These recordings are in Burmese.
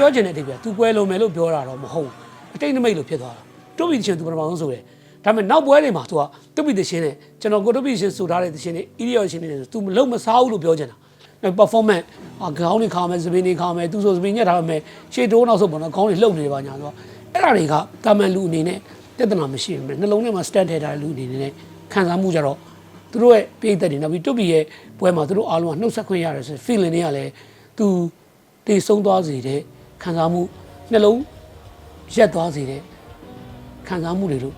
ပြောချင်တဲ့အဓိပ္ပာယ် तू ပွဲလုံးမယ်လို့ပြောတာတော့မဟုတ်ဘူးအတိတ်နမိတ်လို့ဖြစ်သွားတာတုတ်ပြီးတချင်း तू ပထမဆုံးဆိုတယ်ဒါပေမဲ့နောက်ပွဲတွေမှာ तू ကတုတ်ပြီးတချင်းနဲ့ကျွန်တော်ကိုတုတ်ပြီးတချင်းဆိုထားတဲ့တချင်းတွေ idiot ချင်းတွေ तू မလုံးမစားဘူးလို့ပြောချင်တာနောက် performance အခေါင်းတွေခါမယ်စပင်းတွေခါမယ် तू ဆိုစပင်းညက်ထားမယ်ရှေ့တိုးနောက်ဆုတ်ပေါ့နော်ခေါင်းတွေလှုပ်နေပါညာဆိုတော့အဲ့ဒါတွေကတာမန်လူအနေနဲ့ပြဿနာမရှိဘူးနှလုံးထဲမှာ stand ထည့်ထားတဲ့လူအနေနဲ့ခံစားမှုကြတော့သူတို့ရဲ့ပြိတ္တတွေနောက်ပြီးတုတ်ပြီးရဲ့ပွဲမှာသူတို့အားလုံးကနှုတ်ဆက်ခွင့်ရတယ်ဆို feeling တွေကလည်း तू တည်ဆုံးသွားစေတဲ့ ခံစားမှုနှလုံးရက်သွားစေတဲ့ခံစားမှုတွေလို့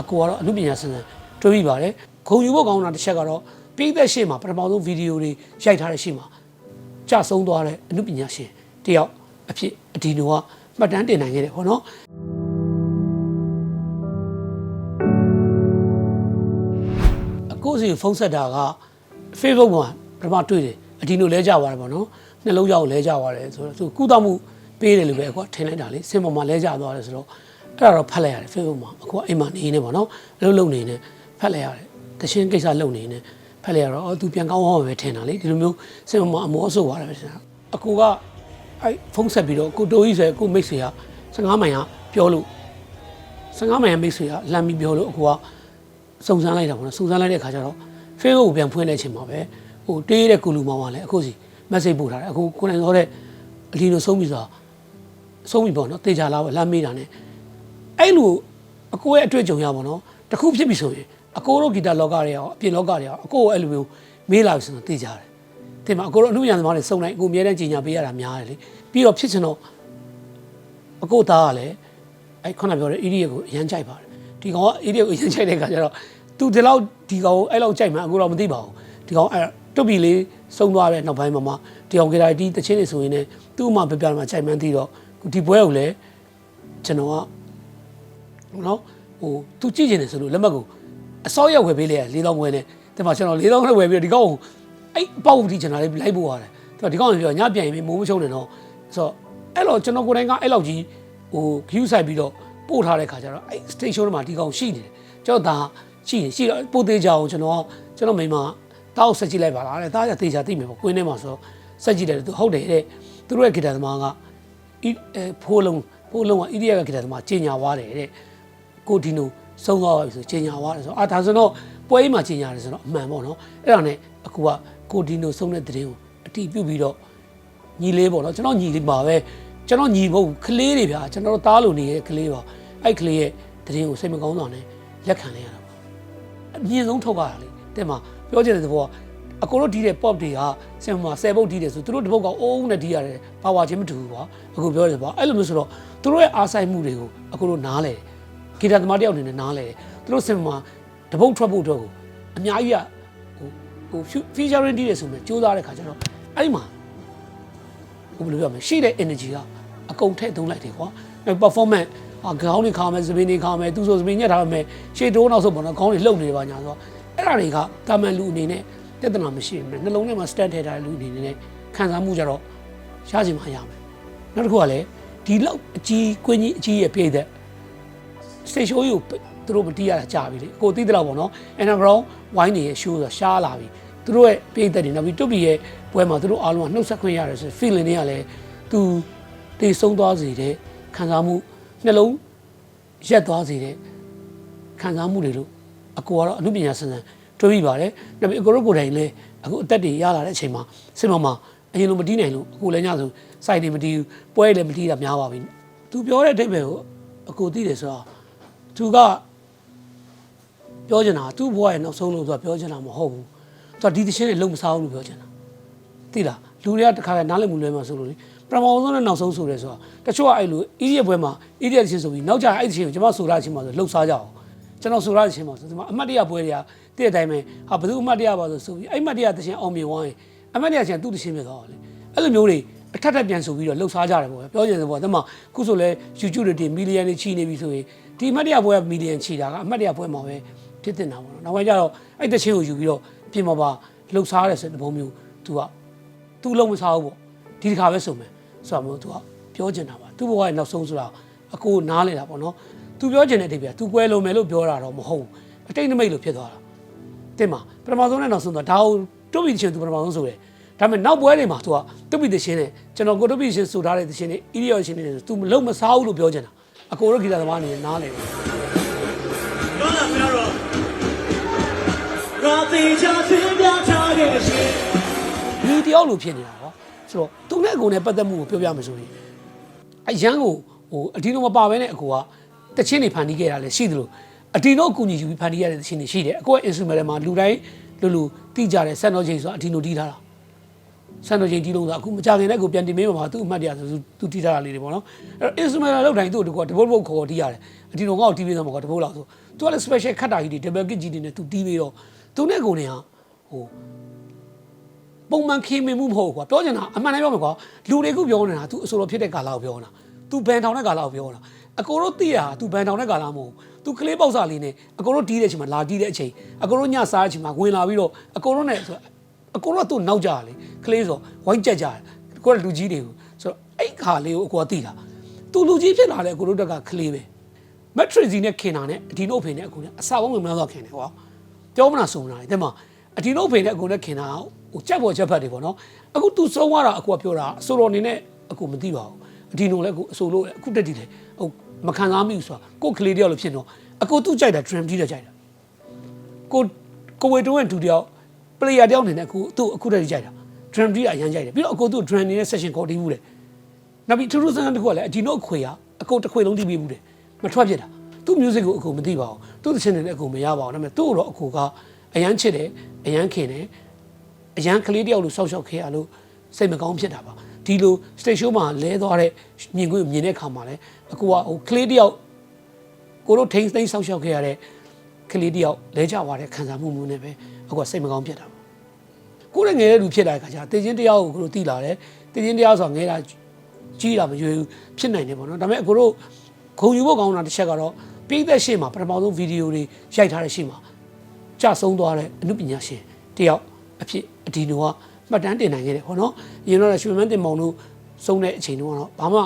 အကူကတော့အမှုပညာစံစံတွေးပြီးပါတယ်ဂုံယူဖို့ကောင်းတာတစ်ချက်ကတော့ပြည်သက်ရှေ့မှာပထမဆုံးဗီဒီယိုတွေရိုက်ထားတဲ့ရှေ့မှာကြဆုံးသွားတဲ့အမှုပညာရှင်တယောက်အဖြစ်အဒီနိုကမှတ်တမ်းတင်နိုင်ခဲ့တယ်ပေါ့နော်အကိုစီဖုန်းဆက်တာက Facebook မှာပထမတွေ့တယ်အဒီနိုလဲကြသွားတယ်ပေါ့နော်နှလုံးရောက်လဲကြသွားတယ်ဆိုတော့သူကုသမှု ပေးတယ်လို့ပဲအကွာထင်လိုက်တာလေစင်ပေါ်မှာလဲကြသွားတယ်ဆိုတော့အဲ့ဒါတော့ဖတ်လိုက်ရတယ် Facebook မှာအကွာအိမ်မှာနေနေပေါ့နော်အလုပ်လုပ်နေနေဖတ်လိုက်ရတယ်တချင်းကိစ္စလုပ်နေနေဖတ်လိုက်ရတော့အော်သူပြန်ကောင်းအောင်ပဲထင်တာလေဒီလိုမျိုးစင်ပေါ်မှာအမောဆိုသွားတယ်ပဲထင်တာအကူကအဲ့ဖုန်းဆက်ပြီးတော့ကိုတိုးကြီးဆိုရယ်ကိုမိတ်ဆွေက15မိုင်ကပြောလို့15မိုင်ကမိတ်ဆွေကလမ်းပြီးပြောလို့အကူကစုံစမ်းလိုက်တာပေါ့နော်စုံစမ်းလိုက်တဲ့အခါကျတော့ Facebook ကိုပြန်ဖွင့်တဲ့အချိန်မှာပဲဟိုတေးတဲ့ကူလူမောင်ကလည်းအခုစီ message ပို့ထားတယ်အခုကိုနိုင်စောတဲ့အလီနိုဆုံးပြီဆိုတာ ဆုံးပြီပေါ့နော်တေချာလာပေါ့လမ်းမေးတာ ਨੇ အဲ့လိုအကိုရဲ့အတွေ့အကြုံရပါတော့တခုဖြစ်ပြီဆိုရင်အကိုတို့ဂီတလောကတွေရောအပြင်လောကတွေရောအကိုကိုအဲ့လိုမျိုးမေးလာပြီဆိုတော့တေချာတယ်တင်မအကိုတို့အမှုရံသမားတွေစုံလိုက်အကိုအများတန်းကြီးညာပေးရတာများတယ်လေပြီးတော့ဖြစ်ချင်တော့အကိုသားကလည်းအဲ့ခုနပြောတဲ့ idiot ကိုအရန်ကြိုက်ပါတယ်ဒီကောင်က idiot ကိုအရန်ကြိုက်တဲ့ခါကျတော့သူဒီလောက်ဒီကောင်အဲ့လောက်ကြိုက်မှအကိုတော့မသိပါဘူးဒီကောင်အဲ့တွတ်ပီလေးစုံသွားတဲ့နောက်ပိုင်းမှာမှဒီကောင်ကေတာဒီတချင်းနေဆိုရင်လည်းသူ့အမှပြပြမှာကြိုက်မှန်းသိတော့ ဒီပွဲကိုလည်းကျွန်တော်ကနော်ဟိုသူကြည့်နေတယ်ဆိုလို့လက်မှတ်ကိုအစောရက်ဝယ်ပေးလိုက်ရ၄000ဝယ်နေဒီမှာကျွန်တော်၄000နဲ့ဝယ်ပြီးတော့ဒီကောင်ကိုအဲ့အပေါက်အထိကျွန်တော်လေးလိုက်ပို့ရတယ်သူကဒီကောင်ကိုပြောညပြန်ရင်မိုးမချုံနေတော့ဆိုတော့အဲ့တော့ကျွန်တော်ကိုယ်တိုင်ကအဲ့လောက်ကြီးဟို view ဆိုင်ပြီးတော့ပို့ထားတဲ့ခါကျတော့အဲ့ station မှာဒီကောင်ရှိနေတယ်ကျွန်တော်ဒါရှိနေရှိတော့ပို့သေးကြအောင်ကျွန်တော်ကျွန်တော်မိမတောက်ဆက်ကြည့်လိုက်ပါလားတဲ့ဒါကြသေးချာသိမယ်ပေါ့ကွင်းထဲမှာဆိုတော့ဆက်ကြည့်တယ်သူဟုတ်တယ်တဲ့သူတို့ရဲ့ဂီတသမားက ဤအဲဖိုးလုံးဖိုးလုံးကဣရိယကဂီတသမားကျင်ညာသွားတယ်တဲ့ကိုဒီနိုဆုံးသွားပြီဆိုကျင်ညာသွားတယ်ဆိုတော့အာဒါဆိုတော့ပွဲကြီးမှာကျင်ညာတယ်ဆိုတော့အမှန်ပေါ့နော်အဲ့ဒါနဲ့အခုကကိုဒီနိုဆုံးတဲ့တဲ့င်းကိုအတီးပြုတ်ပြီးတော့ညီလေးပေါ့နော်ကျွန်တော်ညီလေးပါပဲကျွန်တော်ညီမဟုတ်ဘူးကလေးတွေဗျာကျွန်တော်တို့သားလိုနေတဲ့ကလေးပါအဲ့ကလေးရဲ့တဲ့င်းကိုစိတ်မကောင်းဆောင်နဲ့လက်ခံလိုက်ရတာပါအမြင့်ဆုံးထုတ်ရတာလေတဲ့မှာပြောချင်တဲ့သဘောက အကိုတို့ဒီတဲ့ pop တွေကဆင်မှာ10ပုတ်ဒီတယ်ဆိုသူတို့တစ်ပုတ်ကအိုးနဲ့ဒီရတယ်ပါဝါချင်းမတူဘူးကွာအခုပြောတယ်ပေါ့အဲ့လိုမျိုးဆိုတော့သူတို့ရဲ့အားဆိုင်မှုတွေကိုအကိုတို့နားလဲဂီတသမားတယောက်အနေနဲ့နားလဲသူတို့ဆင်မှာတစ်ပုတ်ထွက်ဖို့အတွက်ကိုအများကြီးကဟိုဟို featuring ဒီတယ်ဆိုမှစူးစမ်းတဲ့ခါကျတော့အဲ့ဒီမှာဟိုဘယ်လိုပြောမလဲရှိတဲ့ energy ကအကုန်ထည့်သုံးလိုက်တယ်ကွာနောက် performance အခေါင်းတွေခါမယ်စပင်းတွေခါမယ်သူဆိုစပင်းညက်ထားမယ်ရှေ့တိုးနောက်ဆုတ်ပေါ့နော်ခေါင်းတွေလှုပ်နေပါညာဆိုတော့အဲ့ဒါတွေကတာမန်လူအနေနဲ့ ပြဿနာမရှိဘူးနှလုံးထဲမှာ stand ထည့်ထားတဲ့လူအနေနဲ့ခံစားမှုကြတော့ရချင်မှရမယ်နောက်တစ်ခုကလည်းဒီလောက်အကြီးကွင်းကြီးအကြီးရဲ့ပြည့်တဲ့ stage show ကိုသူတို့မတီးရတာကြာပြီလေကိုသိတဲ့လောက်ပေါ့နော် underground wine တွေရဲ့ show ဆိုတာရှားလာပြီသူတို့ရဲ့ပြည့်တဲ့တွေနောက်ပြီးတွတ်ပီရဲ့ပွဲမှာသူတို့အားလုံးကနှုတ်ဆက်ခွင့်ရတယ်ဆို feeling တွေကလည်းသူတည်ဆုံးသွားစေတဲ့ခံစားမှုနှလုံးရက်သွားစေတဲ့ခံစားမှုတွေလို့အကူကတော့အမှုပညာစံစံ တွေးပြီးပါတယ်နောက်ပြီးအကူတို့ကိုယ်တိုင်လည်းအခုအသက်တွေရလာတဲ့အချိန်မှာစင်မမှာအရင်လိုမတီးနိုင်လို့အခုလည်းညဆိုစိုက်တွေမတီးဘူးပွဲတွေလည်းမတီးတာများပါပြီသူပြောတဲ့အဓိပ္ပာယ်ကိုအကူသိတယ်ဆိုတော့သူကပြောချင်တာသူ့ဘဝရဲ့နောက်ဆုံးလို့သူကပြောချင်တာမဟုတ်ဘူးသူကဒီသချင်းတွေလုံးမစားဘူးလို့ပြောချင်တာသိလားလူတွေကတခါကနားလည်မှုလွဲမှာဆိုလို့လေပထမဆုံးနဲ့နောက်ဆုံးဆိုရဲဆိုတာတချို့ကအဲ့လိုအီးရဲ့ဘွဲမှာအီးရဲ့ချင်းဆိုပြီးနောက်ကြအဲ့ဒီချင်းကိုကျွန်မဆိုရချင်းမှာဆိုလှုပ်ရှားကြအောင် ကျွန်တော်ဆိုရချင်းမှာဆိုဒီမှာအမှတ်တရဘွဲတွေကတည့်တဲ့အတိုင်းပဲဟာဘယ်သူအမှတ်တရပါဆိုဆိုပြီးအဲ့မှတ်တရတချင်းအောင်မြင်သွားရင်အမှတ်တရချင်းသူ့တချင်းပြသွားတယ်လေအဲ့လိုမျိုးတွေအထက်ထက်ပြန်ဆိုပြီးတော့လှုပ်ရှားကြတယ်ပေါ့ပြောချင်တယ်ပေါ့ဒီမှာခုဆိုလဲ YouTube တွေတင်မီလီယံတွေချီနေပြီဆိုရင်ဒီအမှတ်တရဘွဲကမီလီယံချီတာကအမှတ်တရဘွဲမှာပဲဖြစ်တင်တာပေါ့နော်နောက်ပိုင်းကျတော့အဲ့တချင်းကိုယူပြီးတော့ပြင်မှာပါလှုပ်ရှားရဲဆိုတဲ့ပုံမျိုးသူကသူလုံးမစားဘူးပေါ့ဒီတစ်ခါပဲစုံမယ်ဆိုတော့မို့သူကပြောချင်တာပါသူ့ဘဝရဲ့နောက်ဆုံးဆိုတာအကိုနားလေတာပေါ့နော် သူပြောချင်တဲ့အဓိပ္ပာယ်သူပွဲလုံးမယ်လို့ပြောတာတော့မဟုတ်ဘူးအတိတ်နမိတ်လို့ဖြစ်သွားတာတင်မှာပထမဆုံးနဲ့နောက်ဆုံးတော့ဒါကိုတွတ်ပြီးချင်းသူပထမဆုံးဆိုတယ်ဒါပေမဲ့နောက်ပွဲတွေမှာ तू ကတုတ်ပိသရှင်နဲ့ကျွန်တော်ကိုတုတ်ပိရှင်ဆိုထားတဲ့သရှင်တွေအီဒီယောရှင်တွေ तू မလုံမစားဘူးလို့ပြောချင်တာအကိုတို့ဂီတာသမားအနေနဲ့နားလေတယ်ပြောလာပြတော့ရာသီချာသင်ပြထားတဲ့ရှင်ဒီတယောက်လိုဖြစ်နေတာဟောဆိုတော့သူနဲ့အကိုနဲ့ပတ်သက်မှုကိုပြောပြမယ်ဆိုရင်အရန်ကိုဟိုအဒီလိုမပါဘဲနဲ့အကိုက တချင်းတွေဖန်တီးခဲ့တာလည်းရှိသလိုအဒီလိုအကူညီယူပြီးဖန်တီးရတဲ့တချင်းတွေရှိတယ်အကိုက instrument ထဲမှာလူတိုင်းလူလူတိကြတယ်ဆက်တော့ချိန်ဆိုတာအဒီလိုတီးထားတာဆန်တော်ချိန်တီးလုံးဆိုအခုမကြခင်လည်းကိုပြန်တင်မေးမှာပါသူ့အမှတ်တရဆိုသူတီးထားတာလေးတွေပေါ့နော်အဲ့တော့ instrument လောက်တိုင်းသူ့တကောတပုတ်ပုတ်ခေါ်တီးရတယ်အဒီလိုငါ့ကိုတီးပေးသမှာကောတပုတ်လောက်ဆိုသူကလည်း special ခတ်တာကြီးတွေ double kit ကြီးတွေနဲ့သူတီးပြီးတော့သူနဲ့ကိုနေဟာဟိုပုံမှန်ခေမင်မှုမဟုတ်ဘူးကွာပြောချင်တာအမှန်တမ်းပြောမယ်ကွာလူတွေကပြောနေတာ तू အဆိုတော်ဖြစ်တဲ့ကာလကိုပြောနေတာ तू ဘန်ထောင်တဲ့ကာလကိုပြောနေတာ အကိုတို့သိရတာ तू ဘန်ထောင်တဲ့ကာလမဟုတ်ဘူး तू ကလေးပေါက်စာလေးနဲ့အကိုတို့တီးတဲ့အချိန်မှာလာတီးတဲ့အချိန်အကိုတို့ညစားတဲ့အချိန်မှာဝင်လာပြီးတော့အကိုတို့နဲ့ဆိုအကိုတို့ကသူ့နောက်ကြရလေကလေးဆိုဝိုင်းကြက်ကြတယ်ကိုကလူကြီးတွေကိုဆိုတော့အဲ့ခါလေးကိုအကိုကသိတာ तू လူကြီးဖြစ်လာတယ်အကိုတို့တက်ကကလေးပဲ မက်ထရစီနဲ့ခင်တာနဲ့အဒီနို့ဖေနဲ့အကူနဲ့အစာပေါင်းဝင်မလို့ခင်တယ်ကွာပြောမလားစုံလာတယ်တဲ့မှာအဒီနို့ဖေနဲ့အကူနဲ့ခင်တာဟိုကြက်ပေါ်ချက်ဖက်တွေပေါ့နော်အခု तू စုံသွားတာအကူကပြောတာအစိုးရအနေနဲ့အကူမသိပါဘူးအဒီနို့လည်းအကူအစိုးလို့အခုတက်တည်တယ်ဟို မခံစားမိဘူးဆိုတာကိုယ်ကလေးတယောက်လို့ဖြစ်တော့အကူသူ့ကြိုက်တာ drum ကြီးတယ်ကြိုက်တာကိုကိုဝေတုံးရဲ့ဒူတယောက် player တယောက်အနေနဲ့အခုသူ့အခုတက်တည်ကြိုက်တာ drum ကြီးအရန်ကြိုက်တယ်ပြီးတော့အကူသူ့ drum နေတဲ့ session ခေါ်တီးဘူးလေနောက်ပြီးထူးထူးဆန်းဆန်းတစ်ခုကလည်းအဒီနို့အခွေရအကုန်တစ်ခွေလုံးတီးပြီးဘူးတယ်မထွက်ဖြစ်တာသူ့ music ကိုအကုန်မသိပါဘူးသူ့သချင်းတွေလည်းအကုန်မရပါဘူးဒါပေမဲ့သူ့ကိုတော့အကူကအရန်ချစ်တယ်အရန်ခင်တယ်အရန်ကလေးတယောက်လိုစောက်ရှောက်ခဲ့ရလို့စိတ်မကောင်းဖြစ်တာပါဒီလို stage show မှာလဲသွားတဲ့မြင်ကွင်းမြင်တဲ့ခါမှာလည်း အကူကဟိုကလေးတယောက်ကိုတို့ထိန်းသိမ်းစောက်ရှောက်ခဲ့ရတဲ့ကလေးတယောက်လဲကြသွားတဲ့ခံစားမှုမျိုးနဲ့ပဲအကူကစိတ်မကောင်းဖြစ်တာပါကိုယ်လည်းငယ်တဲ့လူဖြစ်လာတဲ့ခါကျတေချင်းတရားကိုကိုတို့သိလာတယ်တေချင်းတရားဆိုတာငယ်တာကြီးတာမရွေးဘူးဖြစ်နိုင်တယ်ပေါ့နော်ဒါပေမဲ့ကိုတို့ဂုံယူဖို့ကောင်းတာတစ်ချက်ကတော့ပြည်သက်ရှေ့မှာပထမဆုံးဗီဒီယိုတွေရိုက်ထားတဲ့ရှေ့မှာကြဆုံးသွားတဲ့အမှုပညာရှင်တယောက်အဖြစ်အဒီနိုကမှတ်တမ်းတင်နိုင်ခဲ့တယ်ပေါ့နော်အရင်တော့ရွှေမန်းတင်မောင်တို့စုံတဲ့အချိန်တုန်းကတော့ဘာမှ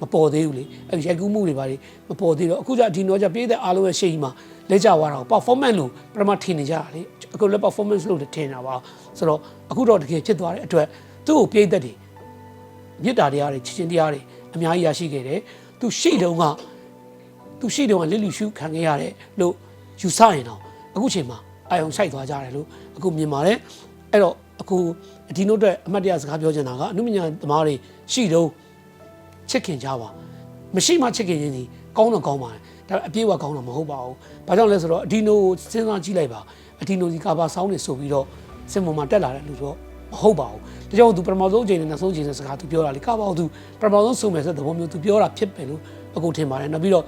မပေါ်သေးဘူးလေအဲ့ဒီရိုက်ကူးမှုတွေပါလေမပေါ်သေးတော့အခုကျအဒီနိုကပြည်သက်အားလုံးရဲ့ရှေ့ကြီးမှာလက်ကြသွားတာကို performance လို့ပထမထင်နေကြတာလေအခုလည်း performance လို့ထင်တာပါဆိုတော့အခုတော့တကယ်ဖြစ်သွားတဲ့အတွက်သူ့ကိုပြည်သက်တွေမြစ်တာတရားတွေချစ်ချင်းတရားတွေအများကြီးရရှိခဲ့တယ်သူရှိတုန်းကသူရှိတုန်းကလစ်လူရှုခံခဲ့ရတယ်လို့ယူဆရင်တော့အခုချိန်မှာအာယုံဆိုင်သွားကြတယ်လို့အခုမြင်ပါတယ်အဲ့တော့အခုဒီနို့အတွက်အမှတ်တရစကားပြောချင်တာကအနုမညာသမားတွေရှိတုန်း ချစ်ခင်ကြပါမရှိမှချစ်ခင်ရင်ဒီကောင်းတော့ကောင်းပါတယ်ဒါပေမဲ့အပြည့်အဝကောင်းတော့မဟုတ်ပါဘူးဘာကြောင့်လဲဆိုတော့အဒီနိုစဉ်းစားကြည့်လိုက်ပါအဒီနိုဒီကာဘာဆောင်းနေဆိုပြီးတော့စင်မမှာတက်လာတဲ့လူတော့မဟုတ်ပါဘူးဒါကြောင့်သူပထမဆုံးအချိန်နဲ့နောက်ဆုံးအချိန်နဲ့စကားသူပြောတာလေကာဘာကိုသူပထမဆုံးစုံမယ်ဆိုတဲ့သဘောမျိုးသူပြောတာဖြစ်ပဲလို့အခုထင်ပါတယ်နောက်ပြီးတော့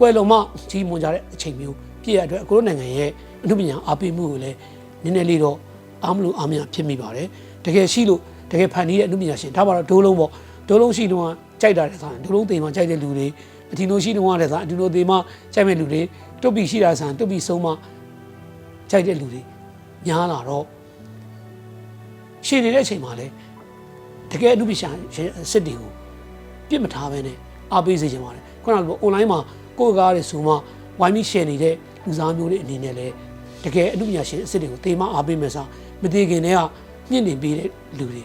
ကွယ်လွန်မှကြီးမွန်ကြတဲ့အချိန်မျိုးပြည့်ရတဲ့အခုတို့နိုင်ငံရဲ့အမှုပညာအားပေးမှုကိုလည်းနည်းနည်းလေးတော့အားမလို့အားမရဖြစ်မိပါတယ်တကယ်ရှိလို့တကယ်ဖန်တီးတဲ့အမှုပညာရှင်ဒါမှတော့ဒိုးလုံးပေါ့ ဒိုးလုံးရှိတော့ကြိုက်တာတဲ့ဆိုရင်ဒိုးလုံးတေမှကြိုက်တဲ့လူတွေအဒီလိုရှိတော့တဲ့ဆိုရင်အဒီလိုတေမှကြိုက်မဲ့လူတွေတွတ်ပြီးရှိတာဆိုရင်တွတ်ပြီးဆုံးမှကြိုက်တဲ့လူတွေများလာတော့ရှင်နေတဲ့အချိန်မှာလည်းတကယ်အမှုပညာရှင်စစ်တွေကိုပြစ်မထားဘဲနဲ့အားပေးစေချင်ပါတယ်ခုနကလို online မှာကိုယ့်ကားတွေဆိုမှဝိုင်းပြီး share နေတဲ့လူစားမျိုးတွေအနေနဲ့လည်းတကယ်အမှုပညာရှင်အစ်စ်တွေကိုတေမအားပေးမယ်စားမတည်ခင်တည်းကမြင့်တင်ပေးတဲ့လူတွေ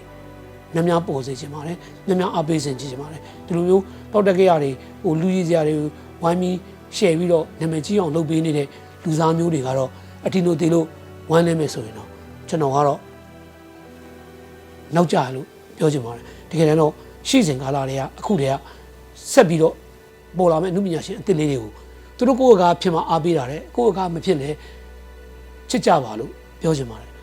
များများပေါ်စေချင်ပါတယ်များများအားပေးစေချင်ပါတယ်ဒီလိုမျိုးပေါက်တက်ကြရတွေဟိုလူကြီးစရာတွေဝိုင်းပြီး share ပြီးတော့နာမည်ကြီးအောင်လုပ်ပေးနေတဲ့လူစားမျိုးတွေကတော့အတီနိုတေလို့ဝမ်းနေမယ်ဆိုရင်တော့ကျွန်တော်ကတော့နောက်ကျရလို့ပြောချင်ပါတယ်တကယ်တမ်းတော့ရှေ့စဉ်ကာလတွေကအခုတည်းကဆက်ပြီးတော့ပေါ်လာမယ့်အမှုပညာရှင်အသစ်လေးတွေကိုသူတို့ကိုယ့်အကားဖြစ်မှအားပေးတာတဲ့ကိုယ့်အကားမဖြစ်လဲချစ်ကြပါလို့ပြောချင်ပါတယ်